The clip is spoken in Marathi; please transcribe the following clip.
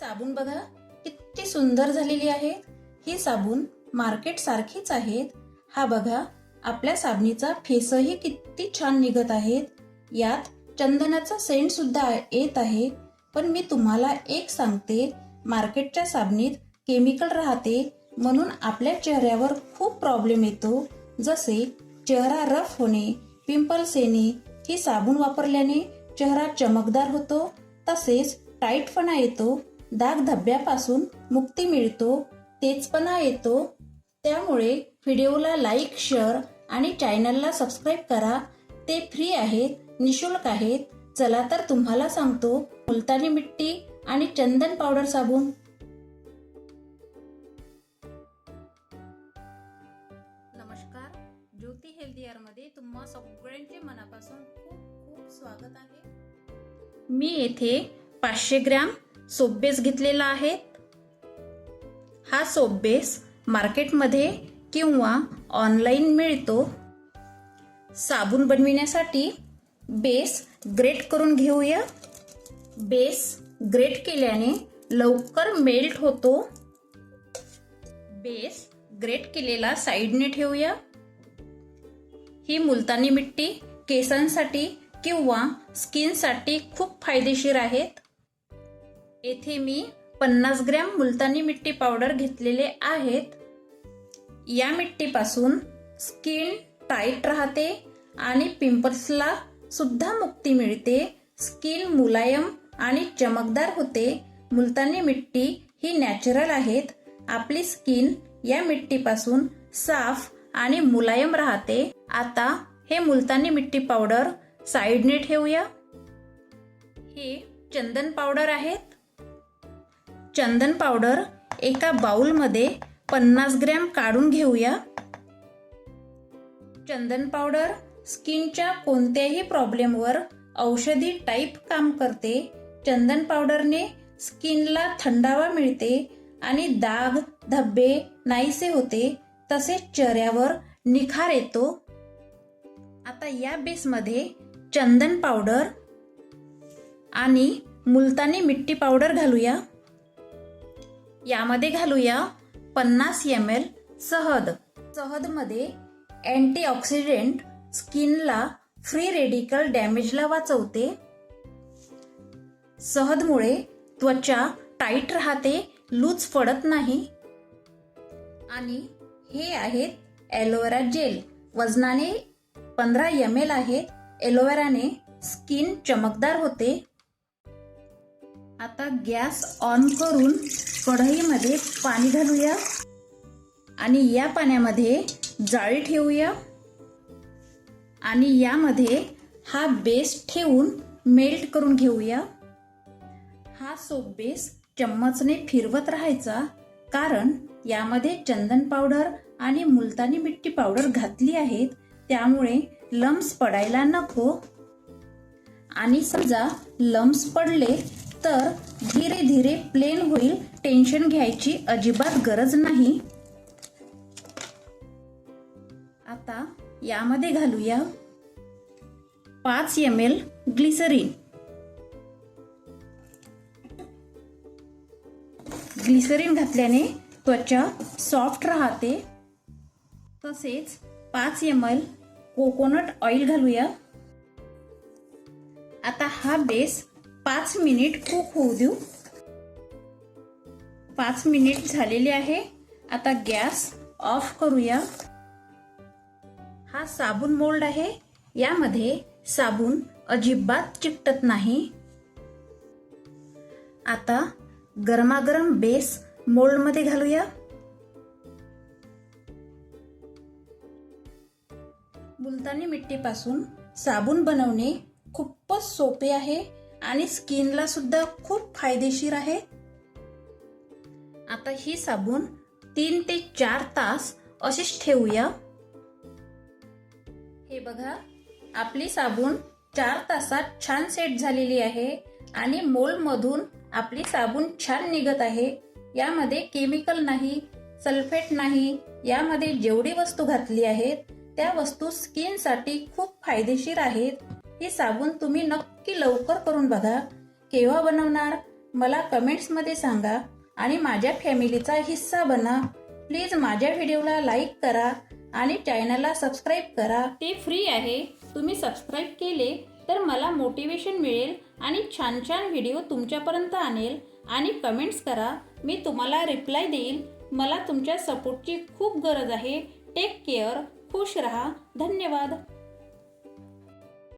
साबून बघा किती सुंदर झालेली आहे. ही साबून मार्केट सारखीच आहेत. हा बघा आपल्या साबणीचा फेसही किती छान निघत आहेत. यात चंदनाचा सेंट सुद्धा येत आहे. पण मी तुम्हाला एक सांगते मार्केटच्या साबणीत केमिकल राहते म्हणून आपल्या चेहऱ्यावर खूप प्रॉब्लेम येतो. जसे चेहरा रफ होणे पिंपल्स येणे ही साबण वापरल्याने चेहरा चमकदार होतो. तसेच टाईटपणा येतो. दाग धब्ब्यापासून मुक्ती मिळतो तेजपणा येतो. त्यामुळे व्हिडिओला लाईक शेअर आणि चॅनलला सबस्क्राईब करा. ते फ्री आहेत निशुल्क आहेत. चला तर तुम्हाला सांगतो मुलतानी मिट्टी आणि चंदन पावडर साबण नमस्कार ज्योती हेल्दी मध्ये तुम्हा सगळ्यांचे मनापासून खूप खूप स्वागत आहे. मी येथे पाचशे ग्रॅम सोबेस घेतलेला आहे. हा सोबेस मार्केटमध्ये किंवा ऑनलाईन मिळतो. साबण बनविण्यासाठी बेस ग्रेट करून घेऊया. बेस ग्रेट केल्याने लवकर मेल्ट होतो. बेस ग्रेट केलेला साईडने ठेवूया. ही मुलतानी मिट्टी केसांसाठी किंवा स्किनसाठी खूप फायदेशीर आहेत. येथे मी पन्नास ग्रॅम मुलतानी मिट्टी पावडर घेतलेले आहेत. या मिट्टीपासून स्किन टाईट राहते आणि पिंपल्सला सुद्धा मुक्ती मिळते. स्किन मुलायम आणि चमकदार होते. मुलतानी मिट्टी ही नॅचरल आहेत. आपली स्किन या मिट्टीपासून साफ आणि मुलायम राहते. आता हे मुलतानी मिट्टी पावडर साईडने ठेवूया. हे चंदन पावडर आहेत. चंदन पावडर एका बाउलमध्ये पन्नास ग्रॅम काढून घेऊया. चंदन पावडर स्किनच्या कोणत्याही प्रॉब्लेमवर औषधी टाईप काम करते. चंदन पावडरने स्किनला थंडावा मिळते आणि दाग धब्बे नाहीसे होते तसेच चेहऱ्यावर निखार येतो. आता या बेसमध्ये चंदन पावडर आणि मुलतानी मिट्टी पावडर घालूया. यामध्ये घालूया पन्नास एम एल सहद. सहदमध्ये अँटीऑक्सिडेंट स्किनला फ्री रेडिकल डॅमेजला वाचवते. सहदमुळे त्वचा टाईट राहते लूज पडत नाही. आणि हे आहेत ॲलोवेरा जेल. वजनाने पंधरा एम एल आहेत. एलोवेराने स्किन चमकदार होते. आता गॅस ऑन करून कढईमध्ये पाणी घालूया. आणि या पाण्यामध्ये जाळी ठेवूया. आणि यामध्ये हा बेस ठेवून मेल्ट करून घेऊया. हा सोप बेस चम्मचने फिरवत राहायचा कारण यामध्ये चंदन पावडर आणि मुलतानी मिट्टी पावडर घातली आहेत त्यामुळे लम्स पडायला नको. आणि समजा लम्स पडले तर धीरे धीरे प्लेन होईल. टेन्शन घ्यायची अजिबात गरज नाही. आता यामध्ये घालूया पाच एम एल ग्लिसरीन ग्लिसरीन घातल्याने त्वचा सॉफ्ट राहते. तसेच पाच एम एल कोकोनट ऑइल घालूया. आता हा बेस पाच मिनिट कुक होऊ देऊ. पाच मिनिट झालेले आहे. आता गॅस ऑफ करूया. हा साबून मोल्ड आहे. यामध्ये साबून अजिबात चिकटत नाही. आता गरमागरम बेस मोल्डमध्ये घालूया. मुलतानी मिट्टीपासून साबण बनवणे खूपच सोपे आहे. आणि स्किनला सुद्धा खूप फायदेशीर आहे. आता ही साबण तीन ते चार तास अशीच ठेवूया. हे बघा आपली साबण चार तासात छान सेट झालेली आहे आणि मोलमधून आपली साबण छान निघत आहे. यामध्ये केमिकल नाही सल्फेट नाही यामध्ये जेवढी वस्तू घातली आहेत त्या वस्तू स्किनसाठी खूप फायदेशीर आहेत. हे साबण तुम्ही नक्की लवकर करून बघा. केव्हा बनवणार? मला कमेंट्समध्ये सांगा आणि माझ्या फॅमिलीचा हिस्सा बना. प्लीज माझ्या व्हिडिओला लाईक करा आणि चॅनलला सबस्क्राईब करा. ते फ्री आहे. तुम्ही सबस्क्राईब केले तर मला मोटिवेशन मिळेल आणि छान छान व्हिडिओ तुमच्यापर्यंत आणेल आणि कमेंट्स करा. मी तुम्हाला रिप्लाय देईल. मला तुमच्या सपोर्टची खूप गरज आहे. टेक केअर खुश रहा. धन्यवाद.